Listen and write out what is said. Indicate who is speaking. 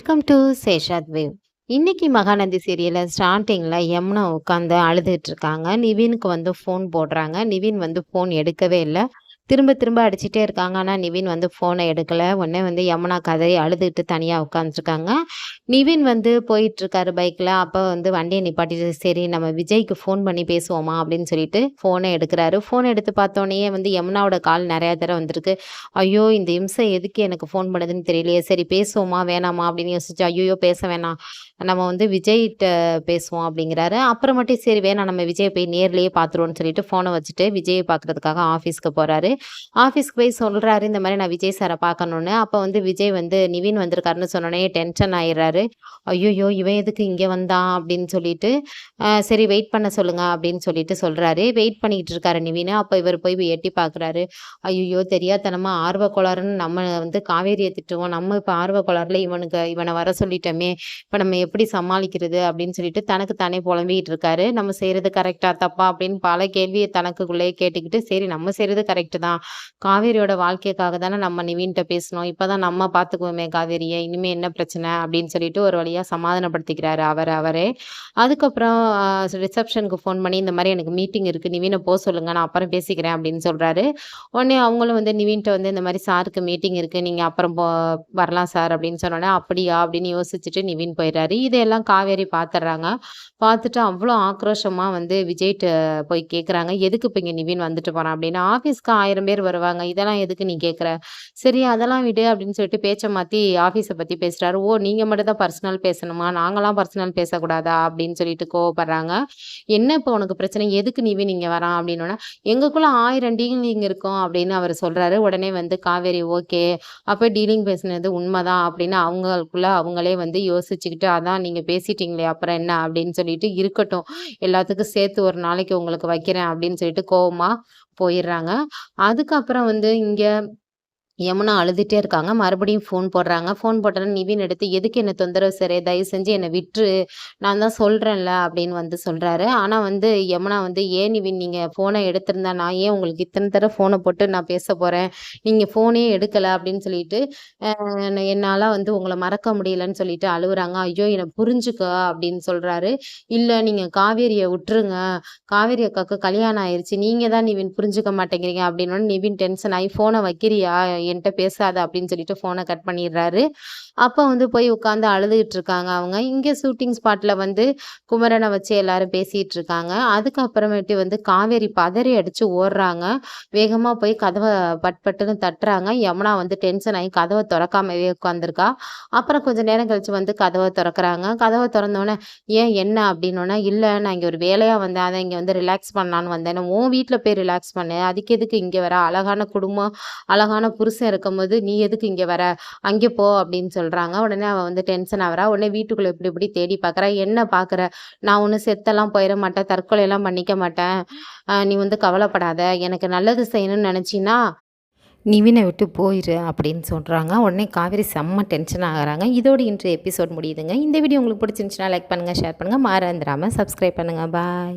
Speaker 1: Welcome to சேஷாத் wave இன்னைக்கு மகாநதி சீரியலில் ஸ்டார்டிங்கில் யமுனா உட்காந்து அழுதுட்டு இருக்காங்க நிவினுக்கு வந்து ஃபோன் போடுறாங்க. நிவின் வந்து ஃபோன் எடுக்கவே இல்லை. திரும்ப திரும்ப அடிச்சிட்டே இருக்காங்க. ஆனால் நிவின் வந்து ஃபோனை எடுக்கலை. உடனே வந்து யமுனா கதையை அழுதுட்டு தனியாக உட்காந்துருக்காங்க நிவின் வந்து போயிட்டுருக்காரு பைக்கில் அப்போ வந்து வண்டியை நிப்பாட்டிட்டு சரி நம்ம விஜய்க்கு ஃபோன் பண்ணி பேசுவோமா? அப்படின்னு சொல்லிட்டு ஃபோனை எடுக்கிறாரு. ஃபோன் எடுத்து பார்த்தோன்னே வந்து யமுனாவோட கால் நிறையா தடவை வந்திருக்கு. ஐயோ இந்த இம்சை எதுக்கு எனக்கு ஃபோன் பண்ணுதுன்னு தெரியலையே. சரி பேசுவோமா வேணாமா? அப்படின்னு யோசிச்சு ஐயோ பேச வேணாம். நம்ம வந்து விஜய்கிட்ட பேசுவோம் அப்படிங்கிறாரு. அப்புறமேட்டு சரி வேணாம். நம்ம விஜய் போய் நேர்லேயே பார்த்துருவோம்னு சொல்லிட்டு ஃபோனை வச்சுட்டு விஜயை பார்க்குறதுக்காக ஆஃபீஸ்க்கு போகிறாரு ஆஃபீஸ்க்கு போய் சொல்கிறாரு இந்த மாதிரி நான் விஜய் சாரை பார்க்கணுன்னு அப்போ வந்து விஜய் வந்து நிவின் வந்திருக்காருன்னு சொன்னோடனே டென்ஷன் ஆயிடுறாரு. ஐயோயோ! இவன் எதுக்கு இங்கே வந்தான் அப்படின்னு சொல்லிட்டு சரி வெயிட் பண்ண சொல்லுங்க அப்படின்னு சொல்லிட்டு சொல்கிறாரு வெயிட் பண்ணிக்கிட்டு இருக்காரு நிவின். அப்போ இவர் போய் எட்டி பார்க்குறாரு ஐயோ தெரியாதனமா ஆர்வ கோளாறுன்னு நம்ம வந்து காவேரியை திட்டுவோம். நம்ம இப்போ ஆர்வ கோளாறுல இவனுக்கு இவனை வர சொல்லிட்டோமே. இப்போ நம்ம எப்படி சமாளிக்கிறது? அப்படின்னு சொல்லிட்டு தனக்கு தானே புலம்பிக்கிட்டு இருக்காரு. நம்ம செய்கிறது கரெக்டா தப்பா? அப்படின்னு பல கேள்வியை தனக்குள்ளேயே கேட்டுக்கிட்டு சரி நம்ம செய்கிறது கரெக்டு தான். காவேரியோட வாழ்க்கைக்காக தானே நம்ம நிவீன்கிட்ட பேசணும் இப்போ தான் நம்ம பார்த்துக்குவோமே காவேரியை. இனிமேல் என்ன பிரச்சனை? அப்படின்னு சொல்லிட்டு ஒரு வழியாக சமாதானப்படுத்திக்கிறாரு அவர் அவரே. அதுக்கப்புறம் ரிசப்ஷனுக்கு ஃபோன் பண்ணி இந்த மாதிரி எனக்கு மீட்டிங் இருக்குது நிவினை போக சொல்லுங்க நான் அப்புறம் பேசிக்கிறேன் அப்படின்னு சொல்கிறாரு உடனே அவங்களும் வந்து நிவீன்ட்ட வந்து இந்த மாதிரி சாருக்கு மீட்டிங் இருக்குது நீங்கள் அப்புறம் போ வரலாம் சார் அப்படின்னு சொன்னோடனே அப்படியா? அப்படின்னு யோசிச்சுட்டு நிவின் போயிடுறாரு. இதையெல்லாம் காவேரி பார்த்துடுறாங்க பார்த்துட்டு அவ்வளோ ஆக்ரோஷமாக வந்து விஜய்ட்டு போய் கேட்குறாங்க எதுக்கு இப்போ இங்கே நிவின் வந்துட்டு போகிறான் அப்படின்னு. ஆஃபீஸ்க்கு ஆயிரம் பேர் வருவாங்க. இதெல்லாம் எதுக்கு நீ கேட்குற சரி அதெல்லாம் விடு அப்படின்னு சொல்லிட்டு பேச்சை மாற்றி ஆஃபீஸை பற்றி பேசுகிறாரு ஓ நீங்கள் மட்டும் தான் பர்சனல் பேசணுமா? நாங்களாம் பர்சனல் பேசக்கூடாதா? அப்படின்னு சொல்லிட்டு கோவப்படுறாங்க. என்ன இப்போ உனக்கு பிரச்சனை? எதுக்கு நீவே நீங்கள் வரான்? அப்படின்னோன்னா எங்களுக்குள்ள ஆயிரம் டீலிங் இருக்கும் அப்படின்னு அவர் சொல்கிறாரு உடனே வந்து காவேரி ஓகே அப்போ டீலிங் பேசுனது உண்மைதான். அப்படின்னு அவங்களுக்குள்ள அவங்களே வந்து யோசிச்சுக்கிட்டு அதான் நீங்கள் பேசிட்டீங்களே அப்புறம் என்ன? அப்படின்னு சொல்லிட்டு இருக்கட்டும். எல்லாத்துக்கும் சேர்த்து ஒரு நாளைக்கு உங்களுக்கு வைக்கிறேன். அப்படின்னு சொல்லிட்டு கோவமாக போயிடுறாங்க. அதுக்கப்புறம் வந்து இங்கே யமுனா அழுதுகிட்டே இருக்காங்க. மறுபடியும் ஃபோன் போடுறாங்க. ஃபோன் போட்டோன்னே நிவின் எடுத்து எதுக்கு என்ன தொந்தரவு சரி தயவு செஞ்சு என்னை விட்டுரு நான் தான் சொல்கிறேன்ல அப்படின்னு வந்து சொல்கிறாரு ஆனால் வந்து யமுனா வந்து ஏன் நிவின் நீங்கள் ஃபோனை எடுத்திருந்தா நான் ஏன் உங்களுக்கு இத்தனை தடவை ஃபோனை போட்டு நான் பேச போகிறேன் நீங்கள் ஃபோனே எடுக்கலை அப்படின்னு சொல்லிட்டு என்னால் வந்து உங்களை மறக்க முடியலன்னு சொல்லிட்டு அழுகுறாங்க ஐயோ என்னை புரிஞ்சுக்க அப்படின்னு சொல்கிறாரு இல்லை நீங்கள் காவேரியை விட்டுருங்க காவேரி அக்காவுக்கு கல்யாணம் ஆயிடுச்சு நீங்கள் தான் நிவின் புரிஞ்சுக்க மாட்டேங்கிறீங்க அப்படின்னு நிவின் டென்ஷன் ஆகி ஃபோனை வைக்கிறியா? என்கிட்ட பேசாத அப்படின்னு சொல்லிட்டு ஃபோனை கட் பண்ணிடுறாரு. அப்போ வந்து போய் உட்காந்து அழுதுகிட்டு இருக்காங்க அவங்க. இங்கே ஷூட்டிங் ஸ்பாட்டில் வந்து குமரனை வச்சு எல்லாரும் பேசிகிட்டு இருக்காங்க. அதுக்கப்புறமேட்டு வந்து காவேரி பதறி அடித்து ஓடுறாங்க. வேகமாக போய் கதவை பட் பட்டுன்னு தட்டுறாங்க. யமுனா வந்து டென்ஷன் ஆகி கதவை திறக்காமவே உட்காந்துருக்கா அப்புறம் கொஞ்சம் நேரம் கழிச்சு வந்து கதவை திறக்கறாங்க. கதவை திறந்தோடனே ஏன் என்ன? அப்படின்னோடனே இல்லை நான் இங்கே ஒரு வேலையாக வந்தேன். அதை இங்கே வந்து ரிலாக்ஸ் பண்ணலான்னு வந்தேன் உன் வீட்டில் போய் ரிலாக்ஸ் பண்ணேன் அதுக்கு எதுக்கு இங்கே வர? அழகான குடும்பம் அழகான புருஷன் இருக்கும்போது நீ எதுக்கு இங்கே வர? அங்கே போ அப்படின்னு சொல்கிறாங்க உடனே அவள் வந்து டென்ஷன் ஆகிறா உடனே வீட்டுக்குள்ளே இப்படி இப்படி தேடி பார்க்குறா என்ன பார்க்குற நான் ஒன்றும் செத்தெல்லாம் போயிட மாட்டேன். தற்கொலையெல்லாம் பண்ணிக்க மாட்டேன். நீ வந்து கவலைப்படாத. எனக்கு நல்லது செய்யணும்னு நினச்சின்னா நிவினை விட்டு போயிரு அப்படின்னு சொல்கிறாங்க உடனே காவேரி செம்ம டென்ஷன் ஆகுறாங்க. இதோட இன்றைய எபிசோட் முடியுதுங்க. இந்த வீடியோ உங்களுக்கு பிடிச்சிருந்துச்சுன்னா லைக் பண்ணுங்கள் ஷேர் பண்ணுங்கள் மாறந்துடாமல் சப்ஸ்கிரைப் பண்ணுங்கள் பாய்